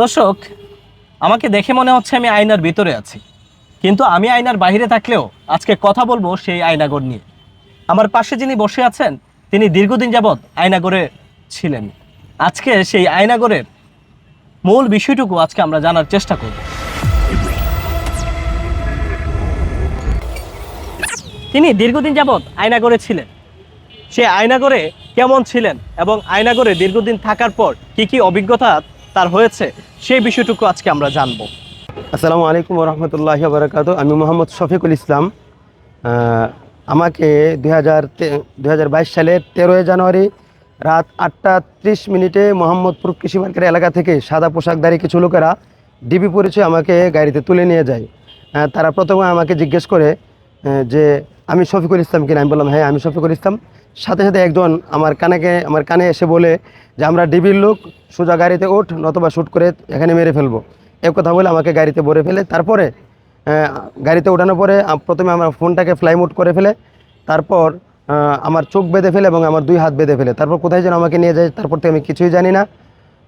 দর্শক, আমাকে দেখে মনে হচ্ছে আমি আয়নার ভিতরে আছি। কিন্তু আমি আয়নার বাইরে থাকলেও আজকে কথা বলব সেই আয়নাগর নিয়ে। আমার পাশে যিনি বসে আছেন, তিনি দীর্ঘদিন যাবৎ আয়নাগরে ছিলেন। আজকে সেই আয়নাগরের মূল বিষয়টুকু আজকে আমরা জানার চেষ্টা করব। তিনি দীর্ঘদিন যাবৎ আয়নাগরে ছিলেন। সে আয়নাগরে কেমন ছিলেন এবং আয়নাগরে দীর্ঘদিন থাকার পর কি কি অভিজ্ঞতা তার হয়েছে, সেই বিষয়টুকু আজকে আমরা জানব। আসসালামু আলাইকুম রহমতুল্লাহ বারকাত আমি মোহাম্মদ শফিকুল ইসলাম। আমাকে দুই হাজার সালের তেরোই জানুয়ারি রাত আটটা ত্রিশ মিনিটে মোহাম্মদপুর কৃষি মার্কেট এলাকা থেকে সাদা পোশাকধারী কিছু লোকেরা ডিবি পরিচয় আমাকে গাড়িতে তুলে নিয়ে যায়। তারা প্রথমে আমাকে জিজ্ঞেস করে যে, আমি শফিকুল ইসলাম কিনা? আমি বললাম হ্যাঁ আমি শফিকুল ইসলাম। সাথে সাথে একজন আমার কানেকে, আমার কানে এসে বলে যে, আমরা ডিবির লোক, সোজা গাড়িতে ওঠ, নতবা শ্যুট করে এখানে মেরে ফেলব। এ কথা বলে আমাকে গাড়িতে ভরে ফেলে। তারপরে গাড়িতে ওঠানোর পরে প্রথমে আমার ফোনটাকে ফ্লাই করে ফেলে। তারপর আমার চোখ বেঁধে ফেলে এবং আমার দুই হাত বেঁধে ফেলে। তারপর কোথায় যেন আমাকে নিয়ে যায়, তারপর থেকে আমি কিছুই জানি না।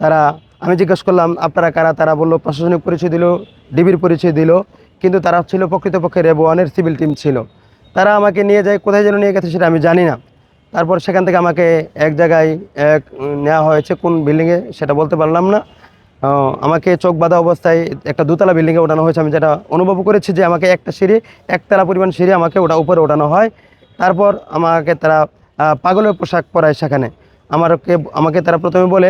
তারা, আমি জিজ্ঞেস করলাম, আপনারা কারা? তারা বলল, প্রশাসনিক পরিচয় দিল, ডিবির পরিচয় দিল। কিন্তু তারা ছিল প্রকৃতপক্ষে রেবো ওয়ানের সিভিল টিম ছিল। তারা আমাকে নিয়ে যায়, কোথায় যেন নিয়ে গেছে সেটা আমি জানি না। তারপর সেখান থেকে আমাকে এক জায়গায় এক নেওয়া হয়েছে, কোন বিল্ডিংয়ে সেটা বলতে পারলাম না। আমাকে চোখ বাঁধা অবস্থায় একটা দুতলা বিল্ডিংয়ে ওঠানো হয়েছে। আমি যেটা অনুভব করেছি যে আমাকে একটা সিঁড়ি, একতলা পরিমাণ সিঁড়ি আমাকে ওটা উপরে ওঠানো হয়। তারপর আমাকে তারা পাগলের পোশাক পরায় সেখানে। আমারকে, আমাকে তারা প্রথমে বলে,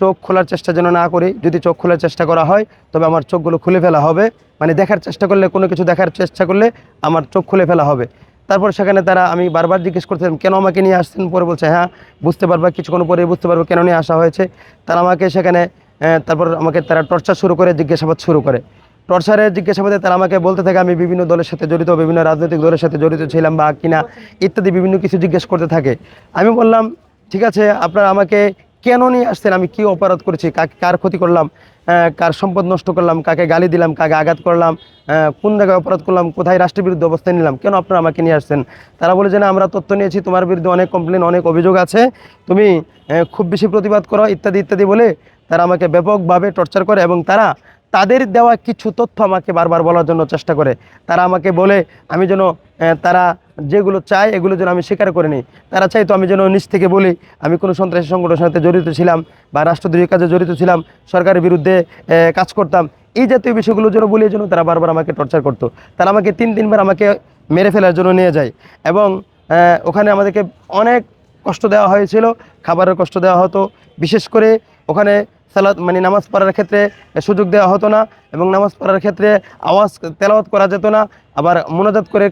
চোখ খোলার চেষ্টা যেন না করি। যদি চোখ খোলার চেষ্টা করা হয়, তবে আমার চোখগুলো খুলে ফেলা হবে। মানে দেখার চেষ্টা করলে, কোনো কিছু দেখার চেষ্টা করলে আমার চোখ খুলে ফেলা হবে। তারপর সেখানে তারা, আমি বারবার জিজ্ঞেস করছিলাম, কেন আমাকে নিয়ে আসছেন? পরে বলছে হ্যাঁ বুঝতে পারবা, কিছুক্ষণ পরে বুঝতে পারব কেন নিয়ে আসা হয়েছে। তারা আমাকে সেখানে তারপর আমাকে তারা টর্চার শুরু করে, জিজ্ঞাসাবাদ শুরু করে। টর্চারে জিজ্ঞাসাবাদে তারা আমাকে বলতে থাকে, আমি বিভিন্ন দলের সাথে জড়িত, বিভিন্ন রাজনৈতিক দলের সাথে জড়িত ছিলাম বা কিনা, ইত্যাদি বিভিন্ন কিছু জিজ্ঞেস করতে থাকে। আমি বললাম, ঠিক আছে, আপনারা আমাকে কেন নিয়ে আসছেন? আমি কি অপরাধ করেছি? কাকে কার ক্ষতি করলাম? কার সম্পদ নষ্ট করলাম? কাকে গালি দিলাম? কাকে আঘাত করলাম? কোন জায়গায় অপরাধ করলাম? কোথায় রাষ্ট্রের বিরুদ্ধে অবস্থান নিলাম? কেন আপনারা আমাকে নিয়ে আসছেন? তারা বলে যে, না, আমরা তথ্য নিয়েছি, তোমার বিরুদ্ধে অনেক কমপ্লেন অনেক অভিযোগ আছে। তুমি খুব বেশি প্রতিবাদ করো, ইত্যাদি ইত্যাদি বলে তারা আমাকে ব্যাপকভাবে টর্চার করে এবং তারা তাদের দেওয়া কিছু তথ্য আমাকে বারবার বলার জন্য চেষ্টা করে। তারা আমাকে বলে, আমি যেন তারা যেগুলো চায়, এগুলো যেন আমি স্বীকার করে নিই। তারা চাই তো আমি যেন নিজ থেকে বলি, আমি কোনো সন্ত্রাসী সংগঠনের সাথে জড়িত ছিলাম বা রাষ্ট্রদ্রোহী কাজে জড়িত ছিলাম, সরকারের বিরুদ্ধে কাজ করতাম। এই জাতীয় বিষয়গুলো যেন বলি জন্য তারা বারবার আমাকে টর্চার করতো। তারা আমাকে তিন, তিনবার আমাকে মেরে ফেলার জন্য নিয়ে যায় এবং ওখানে আমাদেরকে অনেক কষ্ট দেওয়া হয়েছিল, খাবারের কষ্ট দেওয়া হতো। বিশেষ করে ওখানে সালাত মানে নামাজ পড়ার ক্ষেত্রে সুযোগ দেওয়া হতো না এবং নামাজ পড়ার ক্ষেত্রে আওয়াজ, তেলাওয়াত করা যেত না। আবার মোনাজাত করে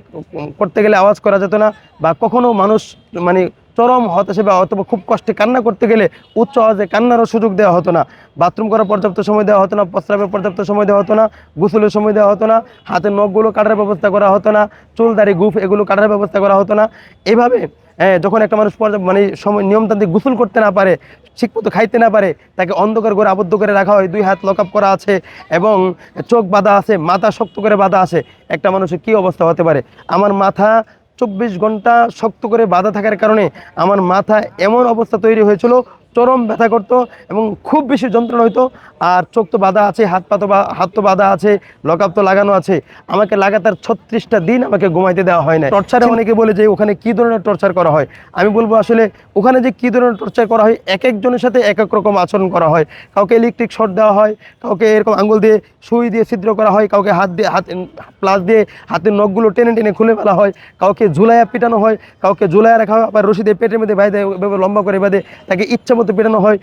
করতে গেলে আওয়াজ করা যেত না বা কখনো মানুষ মানে চরম হতাশে বা অথবা খুব কষ্টে কান্না করতে গেলে উচ্চ আওয়াজে কান্নারও সুযোগ দেওয়া হতো না। বাথরুম করার পর্যাপ্ত সময় দেওয়া হতো না, প্রস্রাবের পর্যাপ্ত সময় দেওয়া হতো না, গোসলের সময় দেওয়া হতো না হাতের নখগুলো কাটার ব্যবস্থা করা হতো না চুল দাড়ি গুফ এগুলো কাটার ব্যবস্থা করা হতো না। এভাবে যখন একটা মানুষ মানে সময়, নিয়মতান্ত্রিক গোসল করতে না পারে, ঠিকমতো খাইতে না পারে, তাকে অন্ধকার করে আবদ্ধ করে রাখা হয়, দুই হাত লক করা আছে এবং চোখ বাঁধা আছে, মাথা শক্ত করে বাঁধা আছে, একটা মানুষের কী অবস্থা হতে পারে? আমার মাথা চব্বিশ ঘণ্টা শক্ত করে বাধা থাকার কারণে আমার মাথা এমন অবস্থা তৈরি হয়েছিল চরম ব্যথা করতো এবং খুব বেশি যন্ত্রণা হতো আর চোখ তো বাঁধা আছে হাত পা তো বা- হাত তো বাঁধা আছে লকআপ তো লাগানো আছে। আমাকে লাগাতার ছত্রিশটা দিন আমাকে ঘুমাইতে দেওয়া হয় না টর্চারে অনেকে বলে যে ওখানে কী ধরনের টর্চার করা হয়? আমি বলব আসলে ওখানে যে কী ধরনের টর্চার করা হয় এক একজনের সাথে এক এক রকম আচরণ করা হয়। কাউকে ইলেকট্রিক শর্ট দেওয়া হয় কাউকে এরকম আঙুল দিয়ে সুই দিয়ে ছিদ্র করা হয় কাউকে হাত দিয়ে হাত প্লাস দিয়ে হাতের নখগুলো টেনে টেনে খুলে ফেলা হয় কাউকে ঝুলাইয়া পিটানো হয় কাউকে ঝুলাইয়া রাখা হয় আবার রশি দিয়ে পেটের মধ্যে এভাবে লম্বা করে বাঁধে তাকে ইচ্ছা মতো পেটানো হয়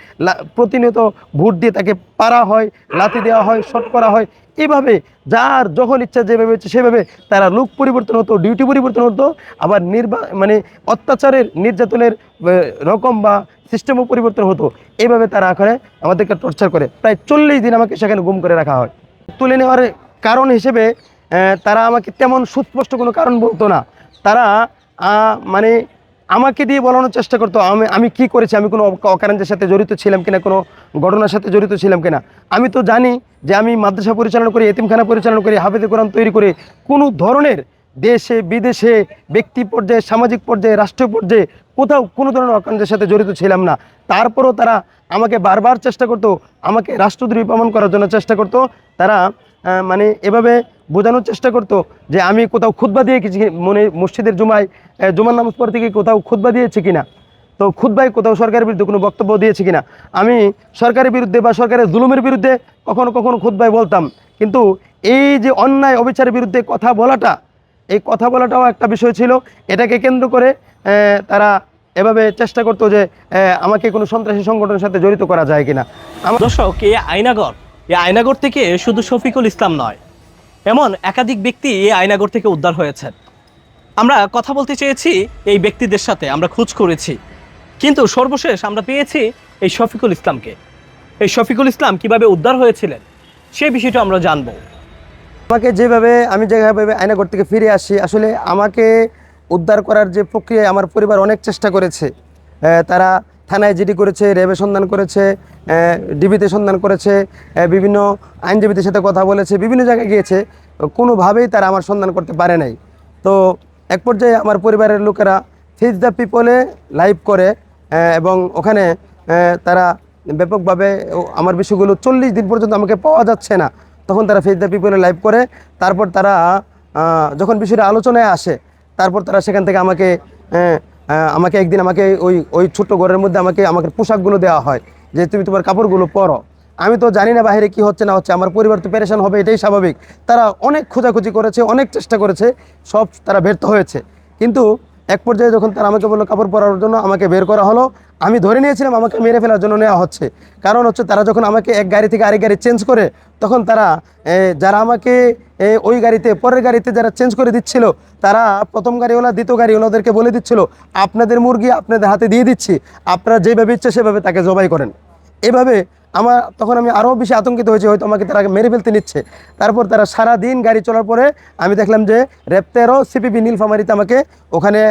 প্রতিনিয়ত ভোট দিয়ে তাকে পারা হয়, লাথি দেওয়া হয়, শট করা হয়। এভাবে যার যখন ইচ্ছা যেভাবে ইচ্ছে সেভাবে তারা লুক পরিবর্তন হতো ডিউটি পরিবর্তন হতো, আবার নির্বা মানে অত্যাচারের নির্যাতনের রকম বা সিস্টেমও পরিবর্তন হতো। এভাবে তারা এখানে আমাদেরকে টর্চার করে। প্রায় চল্লিশ দিন আমাকে সেখানে গুম করে রাখা হয়। তুলে নেওয়ার কারণ হিসেবে তারা আমাকে তেমন সুস্পষ্ট কোনো কারণ বলতো না। তারা মানে আমাকে দিয়ে বলানোর চেষ্টা করতো, আমি আমি কী করেছি, আমি কোনো অক- অকারেন্সের সাথে জড়িত ছিলাম কিনা, কোনো ঘটনার সাথে জড়িত ছিলাম কিনা। আমি তো জানি যে আমি মাদ্রাসা পরিচালনা করি, এতিমখানা পরিচালনা করি, হাফেজে কোরআন তৈরি করে। কোনো ধরনের দেশে, বিদেশে, ব্যক্তি পর্যায়ে, সামাজিক পর্যায়ে, রাষ্ট্রীয় পর্যায়ে কোথাও কোনো ধরনের অকাণ্ডের সাথে জড়িত ছিলাম না। তারপরও তারা আমাকে বারবার চেষ্টা করতো, আমাকে রাষ্ট্রদ্রোহী প্রমাণ করার জন্য চেষ্টা করতো। তারা মানে এভাবে বোঝানোর চেষ্টা করতো যে আমি কোথাও খুতবা দিয়ে মনে মসজিদের জুমায় জুমার নামাজ পড়তে গিয়ে কোথাও খুতবা দিয়েছি কিনা? তো খুদ্ায় কোথাও সরকারের বিরুদ্ধে কোনো বক্তব্য দিয়েছে কিনা? আমি সরকারের বিরুদ্ধে বা সরকারের জুলুমের বিরুদ্ধে কখনো কখনো খুদ্ায় বলতাম। কিন্তু এই যে অন্যায় অবিচারের বিরুদ্ধে কথা বলাটা, এই কথা বলাটাও একটা বিষয় ছিল। এটাকে কেন্দ্র করে তারা এভাবে চেষ্টা করতো যে আমাকে কোনো সন্ত্রাসী সংগঠনের সাথে জড়িত করা যায় কিনা। দর্শক এই আয়নাগর এই আয়নাগর থেকে শুধু শফিকুল ইসলাম নয় এমন একাধিক ব্যক্তি এই আয়নাগর থেকে উদ্ধার হয়েছেন আমরা কথা বলতে চেয়েছি এই ব্যক্তিদের সাথে, আমরা খোঁজ করেছি। কিন্তু সর্বশেষ আমরা পেয়েছি এই শফিকুল ইসলামকে। এই শফিকুল ইসলাম কীভাবে উদ্ধার হয়েছিলেন সেই বিষয়টা আমরা জানব। আমাকে যেভাবে, আমি যেভাবে আয়নাগর থেকে ফিরে আসি, আসলে আমাকে উদ্ধার করার যে প্রক্রিয়ায় আমার পরিবার অনেক চেষ্টা করেছে। তারা থানায় জিডি করেছে, র্যাবে সন্ধান করেছে ডিবিতে সন্ধান করেছে বিভিন্ন আইনজীবীদের সাথে কথা বলেছে, বিভিন্ন জায়গায় গিয়েছে। কোনোভাবেই তারা আমার সন্ধান করতে পারে নাই। তো এক পর্যায়ে আমার পরিবারের লোকেরা ফিজ দ্য পিপলে লাইভ করে এবং ওখানে তারা ব্যাপকভাবে আমার বিষয়গুলো চল্লিশ দিন পর্যন্ত আমাকে পাওয়া যাচ্ছে না। তখন তারা ফেস দ্য পিপলে লাইভ করে, তারপর তারা যখন বিষয়টা আলোচনায় আসে, তারপর তারা সেখান থেকে আমাকে আমাকে একদিন আমাকে ওই ওই ছোট্ট ঘরের মধ্যে আমাকে আমাকে পোশাকগুলো দেওয়া হয় যে তুমি তোমার কাপড়গুলো পরো। আমি তো জানি না বাইরে কি হচ্ছে, না হচ্ছে, আমার পরিবার তো পেরেশান হবে, এটাই স্বাভাবিক। তারা অনেক খোঁজাখুঁজি করেছে, অনেক চেষ্টা করেছে, সব তারা ব্যর্থ হয়েছে। কিন্তু এক পর্যায়ে যখন তারা আমাকে বলল কাপড় পরার জন্য, আমাকে বের করা হলো আমি ধরে নিয়েছিলাম আমাকে মেরে ফেলার জন্য নেওয়া হচ্ছে। কারণ হচ্ছে তারা যখন আমাকে এক গাড়ি থেকে আরেক গাড়ি চেঞ্জ করে, তখন তারা যারা আমাকে ওই গাড়িতে, পরের গাড়িতে যারা চেঞ্জ করে দিচ্ছিল, তারা প্রথম গাড়িওয়ালা, দ্বিতীয় গাড়িওয়ালাদেরকে বলে দিচ্ছিল, আপনাদের মুরগি আপনাদের হাতে দিয়ে দিচ্ছি। আপনারা যেভাবে ইচ্ছে সেভাবে তাকে জবাই করেন। এভাবে আমার তখন আমি আরও বেশি আতঙ্কিত হয়েছি, হয়তো আমাকে তারা মেরে ফেলতে নিচ্ছে। তারপর তারা সারা দিন গাড়ি চলার পরে আমি দেখলাম যে রেপ্তেরও সিপিবি নীলফামারিতে আমাকে ওখানে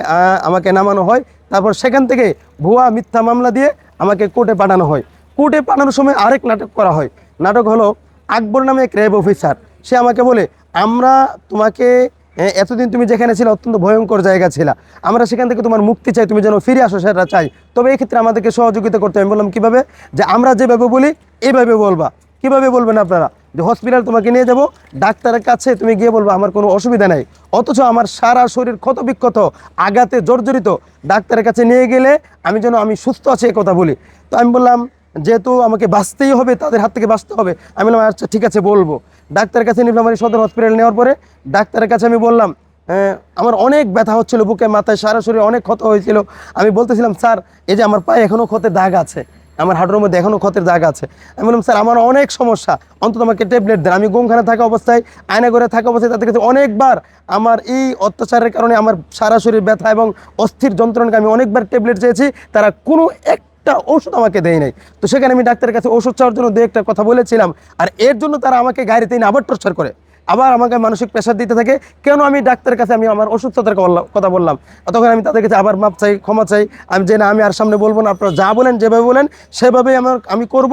আমাকে নামানো হয়। তারপর সেখান থেকে ভুয়া মিথ্যা মামলা দিয়ে আমাকে কোর্টে পাঠানো হয়। কোর্টে পাঠানোর সময় আরেক নাটক করা হয়। নাটক হলো আকবর নামে এক র্যাব অফিসার। সে আমাকে বলে, আমরা তোমাকে এতদিন তুমি যেখানে ছিল, অত্যন্ত ভয়ঙ্কর জায়গা ছিল। আমরা সেখান থেকে তোমার মুক্তি চাই, তুমি যেন ফিরে আসো, সেটা চাই। তবে এক্ষেত্রে আমাদেরকে সহযোগিতা করতে আমি বললাম, কীভাবে? যে আমরা যেভাবে বলি, এইভাবে বলবা। কীভাবে বলবেন আপনারা? যে হসপিটাল তোমাকে নিয়ে যাব, ডাক্তারের কাছে তুমি গিয়ে বলব, আমার কোনো অসুবিধা নেই। অথচ আমার সারা শরীর ক্ষত বিক্ষত আঘাতে জর্জরিত, ডাক্তারের কাছে নিয়ে গেলে আমি যেন, আমি সুস্থ আছি এ কথা বলি। তো আমি বললাম, যেহেতু আমাকে বাঁচতেই হবে, তাদের হাত থেকে বাঁচতে হবে, আমি বললাম আচ্ছা ঠিক আছে, বলব। ডাক্তারের কাছে নীলফামারী সদর হসপিটাল নেওয়ার পরে ডাক্তারের কাছে আমি বললাম আমার অনেক ব্যথা হচ্ছিল বুকে মাথায় সারা শরীরে অনেক ক্ষত হয়েছিল। আমি বলতেছিলাম, স্যার, এই যে আমার পায়ে এখনও ক্ষতের দাগ আছে, আমার হাঁটুর মধ্যে এখনও ক্ষতের দাগ আছে। আমি বললাম, স্যার, আমার অনেক সমস্যা, অন্তত আমাকে ট্যাবলেট দেন। আমি গুমখানা থাকা অবস্থায় আয়না করে থাকা অবস্থায় তাদের কাছে অনেকবার আমার এই অত্যাচারের কারণে আমার সারা ব্যথা এবং অস্থির যন্ত্রণাকে আমি অনেকবার ট্যাবলেট চেয়েছি, তারা কোনো একটা ওষুধ আমাকে দেয় নাই। তো সেখানে আমি ডাক্তারের কাছে ওষুধ চাওয়ার জন্য দু একটা কথা বলেছিলাম, আর এর জন্য তারা আমাকে গাড়িতে এনে আবার টর্চার করে। আবার আমাকে মানসিক প্রেশার দিতে থাকে, কেন আমি ডাক্তারের কাছে আমি আমার অসুস্থতার কথা বললাম? তখন আমি তাদের কাছে আবার মাপ চাই, ক্ষমা চাই। আমি যে না, আমি আর সামনে বলব না, আপনারা যা বলেন, যেভাবে বলেন, সেভাবেই আমার আমি করব,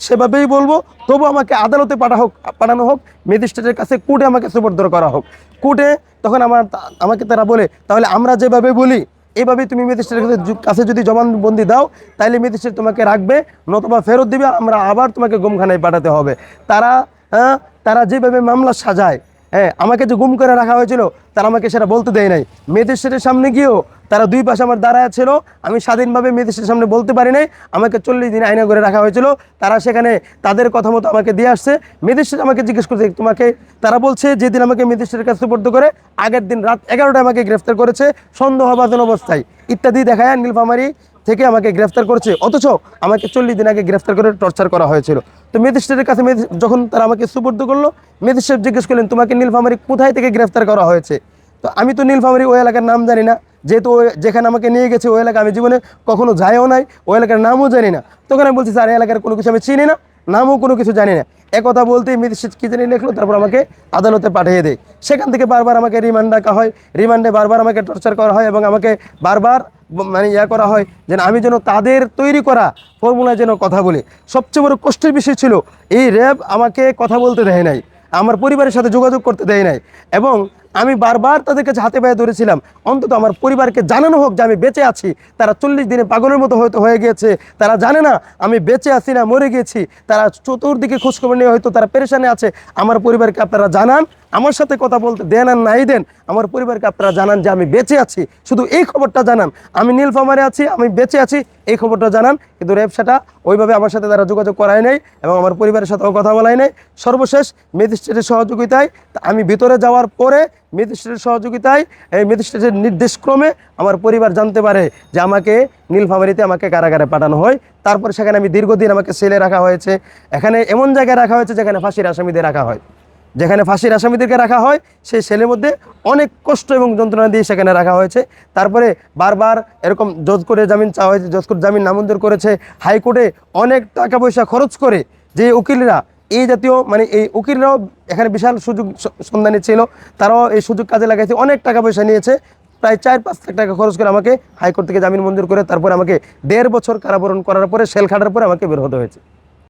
সেভাবেই বলব। তবু আমাকে আদালতে পাঠা হোক, পাঠানো হোক, ম্যাজিস্ট্রেটের কাছে কোর্টে আমাকে সুপর্দ করা হোক। কোর্টে তখন আমার আমাকে তারা বলে, তাহলে আমরা যেভাবে বলি এইভাবে তুমি ম্যাজিস্ট্রেটের কাছে যদি জবানবন্দি দাও, তাইলে ম্যাজিস্ট্রেট তোমাকে রাখবে, নতুবা ফেরত দিবে, আমরা আবার তোমাকে গুমখানায় পাঠাতে হবে। তারা হ্যাঁ তারা যেভাবে মামলা সাজায় হ্যাঁ আমাকে যে গুম করে রাখা হয়েছিল, তারা আমাকে সেটা বলতে দেয় নাই। ম্যাজিস্ট্রেটের সামনে গিয়েও তারা দুই পাশে আমার দাঁড়ায় ছিল। আমি স্বাধীনভাবে ম্যাজিস্ট্রেটের সামনে বলতে পারি নাই। আমাকে চল্লিশ দিন আইনা করে রাখা হয়েছিল। তারা সেখানে তাদের কথা মতো আমাকে দিয়ে আসছে। ম্যাজিস্ট্রেট আমাকে জিজ্ঞেস করছে, তোমাকে, তারা বলছে, যেদিন আমাকে ম্যাজিস্ট্রেটের কাছে সুপর্দ করে, আগের দিন রাত এগারোটায় আমাকে গ্রেফতার করেছে সন্দেহবাদন অবস্থায়। ইত্যাদি দেখায় নীলফামারি থেকে আমাকে গ্রেফতার করছে। অথচ আমাকে চল্লিশ দিন আগে গ্রেফতার করে টর্চার করা হয়েছিল। তো ম্যাজিস্ট্রেটের কাছে যখন তারা আমাকে সুপর্দ করল ম্যাজিস্ট্রেট জিজ্ঞেস করলেন, তোমাকে নীলফামারি কোথায় থেকে গ্রেফতার করা হয়েছে? তো আমি তো নীলফামারি ওই এলাকার নাম জানি না। যেহেতু ওই- যেখানে আমাকে নিয়ে গেছে ওই এলাকা, আমি জীবনে কখনো যাইও নাই, ওই এলাকার নামও জানি না। তখন আমি বলছি, স্যার, এই এলাকার কোনো কিছু আমি চিনি না, নামও কোনো কিছু জানি না। একথা বলতেই ম্যাজিস্ট্রেট কি জানি লিখলো, তারপর আমাকে আদালতে পাঠিয়ে দেয়। সেখান থেকে বারবার আমাকে রিমান্ড ডাকা হয়। রিমান্ডে বারবার আমাকে টর্চার করা হয় এবং আমাকে বারবার মানে ইয়া করা হয় যেন আমি যেন তাদের তৈরি করা ফর্মুলায় যেন কথা বলি। সবচেয়ে বড় কষ্টের বিষয় ছিল, এই র্যাব আমাকে কথা বলতে দেয় নাই, আমার পরিবারের সাথে যোগাযোগ করতে দেয় নাই এবং আমি বারবার তাদের কাছে হাতে পায়ে ধরেছিলাম। অন্তত আমার পরিবারকে জানানো হোক যে আমি বেঁচে আছি। তারা চল্লিশ দিনে পাগলের মতো হয়তো হয়ে গিয়েছে। তারা জানে না, আমি বেঁচে আছি না, মরে গেছি তারা চতুর্দিকে খোঁজখবর নিয়ে হয়তো তারা পেরেশানে আছে। আমার পরিবারকে আপনারা জানান, আমার সাথে কথা বলতে দেন আর নাই দেন, আমার পরিবারকে আপনারা জানান যে আমি বেঁচে আছি। শুধু এই খবরটা জানান, আমি নীলফামারে আছি, আমি বেঁচে আছি এই খবরটা জানান। কিন্তু রেপসাটা ওইভাবে আমার সাথে তারা যোগাযোগ করায় নাই এবং আমার পরিবারের সাথেও কথা বলায় নাই। সর্বশেষ ম্যাজিস্ট্রেটের সহযোগিতায় আমি ভিতরে যাওয়ার পরে ম্যাজিস্ট্রেটের সহযোগিতায় এই ম্যাজিস্ট্রেটের নির্দেশক্রমে আমার পরিবার জানতে পারে যে আমাকে নীলফামারিতে আমাকে কারাগারে পাঠানো হয়। তারপর সেখানে আমি দীর্ঘদিন আমাকে সেলে রাখা হয়েছে। এখানে এমন জায়গায় রাখা হয়েছে যেখানে ফাঁসির আসামিদের রাখা হয়। যেখানে ফাঁসির আসামিদেরকে রাখা হয়, সেই সেলের মধ্যে অনেক কষ্ট এবং যন্ত্রণা দিয়ে সেখানে রাখা হয়েছে। তারপরে বারবার এরকম জজ করে জামিন চাওয়া হয়েছে জজ করে জামিন নামঞ্জুর করেছে। হাইকোর্টে অনেক টাকা পয়সা খরচ করে যে উকিলরা, এই জাতীয় মানে এই উকিলরাও এখানে বিশাল সুযোগ সন্ধানী ছিল। তারাও এই সুযোগ কাজে লাগাইছে, অনেক টাকা পয়সা নিয়েছে। প্রায় চার পাঁচ লাখ টাকা খরচ করে আমাকে হাইকোর্ট থেকে জামিন মঞ্জুর করে তারপরে আমাকে দেড় বছর কারাবরণ করার পরে, সেল খাটার পরে আমাকে বের হতে হয়েছে।